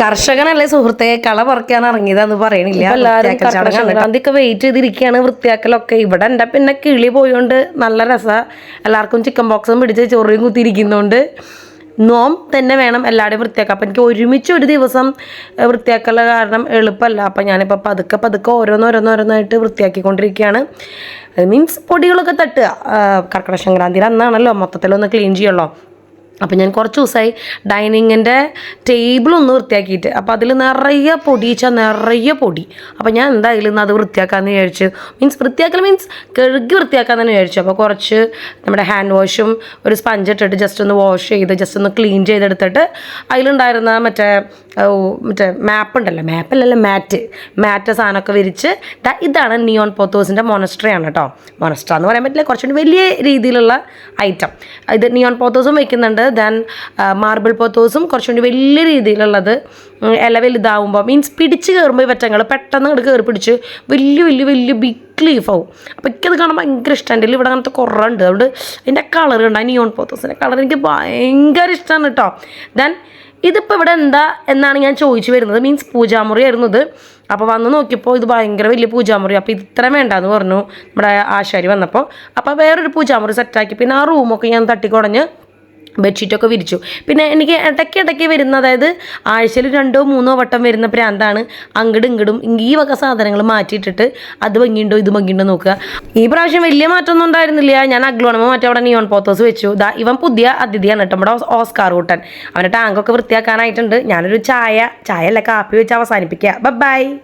കർഷകനല്ലേ സുഹൃത്തെ? കള പറിക്കാൻ ഇറങ്ങിയതാന്ന് പറയണില്ല. സംക്രാന്തിയൊക്കെ വെയിറ്റ് ചെയ്തിരിക്കുകയാണ് വൃത്തിയാക്കലൊക്കെ. ഇവിടെ എന്റെ പിന്നെ കിളി പോയോണ്ട് നല്ല രസ. എല്ലാവർക്കും ചിക്കൻ ബോക്സും പിടിച്ച് ചൊറിയും കുത്തിയിരിക്കുന്നോണ്ട്. നോം തന്നെ വേണം എല്ലാവരുടെയും വൃത്തിയാക്കാം അപ്പം എനിക്ക് ഒരുമിച്ച് ഒരു ദിവസം വൃത്തിയാക്കല കാരണം എളുപ്പമല്ല അപ്പം ഞാനിപ്പോൾ പതുക്കെ പതുക്കെ ഓരോന്നോരോന്നോരോന്നായിട്ട് വൃത്തിയാക്കിക്കൊണ്ടിരിക്കുകയാണ് മീൻസ് പൊടികളൊക്കെ തട്ടുക. കർക്കിടക സംക്രാന്തിയിൽ അന്നാണല്ലോ മൊത്തത്തിലൊന്ന് ക്ലീൻ ചെയ്യുള്ളൂ അപ്പം ഞാൻ കുറച്ച് ദിവസമായി ഡൈനിങ്ങിന്റെ ടേബിളൊന്ന് വൃത്തിയാക്കിയിട്ട്. അപ്പോൾ അതിൽ നിറയെ പൊടി വെച്ചാൽ നിറയെ പൊടി. അപ്പോൾ ഞാൻ എന്തായാലും ഇന്ന് അത് വൃത്തിയാക്കാമെന്ന് വിചാരിച്ചു. മീൻസ് വൃത്തിയാക്കൽ മീൻസ് കഴുകി വൃത്തിയാക്കാൻ തന്നെ വിചാരിച്ചു. അപ്പോൾ കുറച്ച് നമ്മുടെ ഹാൻഡ് വാഷും ഒരു സ്പഞ്ച് ഇട്ടിട്ട് ജസ്റ്റ് ഒന്ന് വാഷ് ചെയ്ത് ജസ്റ്റ് ഒന്ന് ക്ലീൻ ചെയ്തെടുത്തിട്ട് അതിലുണ്ടായിരുന്ന മറ്റേ മറ്റേ മാപ്പ് ഉണ്ടല്ലോ. മാപ്പല്ലല്ലോ മാറ്റ് മാറ്റ് സാധനമൊക്കെ വിരിച്ച് ഇതാണ് നിയോൺ പോത്തോസിന്റെ മൊനസ്ട്രി ആണ് കേട്ടോ മൊനസ്ട്ര എന്ന് പറയാൻ പറ്റില്ല കുറച്ചുകൂടി വലിയ രീതിയിലുള്ള ഐറ്റം ഇത് നിയോൺ പോത്തോസും വെക്കുന്നുണ്ട്. ദെൻ മാർബിൾ പോത്തോസും കുറച്ചുകൂടി വലിയ രീതിയിലുള്ളത് ഇല വലുതാവുമ്പോൾ മീൻസ് പിടിച്ച് കയറുമ്പോൾ പറ്റങ്ങൾ പെട്ടെന്ന് അങ്ങോട്ട് കയറി പിടിച്ച് വലിയ വലിയ വലിയ ബിഗ് ലീഫാവും അപ്പോൾ എനിക്കത് കാണാൻ ഭയങ്കര ഇഷ്ടമാണ് എന്റെ ഇവിടെ അങ്ങനത്തെ കുറേ ഉണ്ട് അതുകൊണ്ട് അതിന്റെ കളർ ഉണ്ട് ആ നിയോൺ പോത്തോസിന്റെ കളർ എനിക്ക് ഭയങ്കര ഇഷ്ടമാണ് കേട്ടോ ദെൻ ഇതിപ്പോൾ ഇവിടെ എന്താ എന്നാണ് ഞാൻ ചോദിച്ചു വരുന്നത്. മീൻസ് പൂജാമുറി ആയിരുന്നു ഇത്. അപ്പോൾ വന്ന് നോക്കിയപ്പോൾ ഇത് ഭയങ്കര വലിയ പൂജാമുറി. അപ്പോൾ ഇത് ഇത്ര വേണ്ടാന്ന് പറഞ്ഞു നമ്മുടെ ആശാരി വന്നപ്പോൾ അപ്പോൾ വേറൊരു പൂജാമുറി സെറ്റാക്കി പിന്നെ ആ റൂമൊക്കെ ഞാൻ തട്ടിക്കുടഞ്ഞ് ബെഡ്ഷീറ്റൊക്കെ വിരിച്ചു. പിന്നെ എനിക്ക് ഇടയ്ക്ക് ഇടയ്ക്ക് വരുന്ന അതായത് ആഴ്ചയിൽ രണ്ടോ മൂന്നോ വട്ടം വരുന്ന പ്രാന്താണ് അങ്ങടും ഇങ്ങടും ഈ വക സാധനങ്ങൾ മാറ്റിയിട്ടിട്ട് അത് ഭംഗിയുണ്ടോ ഇത് ഭംഗിയുണ്ടോ നോക്കുക. ഈ പ്രാവശ്യം വലിയ മാറ്റമൊന്നും ഉണ്ടായിരുന്നില്ല. ഞാൻ അഗ്ലോണമ മാറ്റം അവിടെ നിയോൺ പോത്തോസ് വെച്ചു. ദാ ഇവൻ പുതിയ അതിഥിയാണ് കേട്ടോ. നമ്മുടെ ഓസ്- ഓസ്കാർ കൂട്ടൻ. അവന്റെ ടാങ്കൊക്കെ വൃത്തിയാക്കാനായിട്ടുണ്ട്. ഞാനൊരു ചായ ചായ അല്ല കാപ്പി വെച്ച് അവസാനിപ്പിക്കുക. ബൈ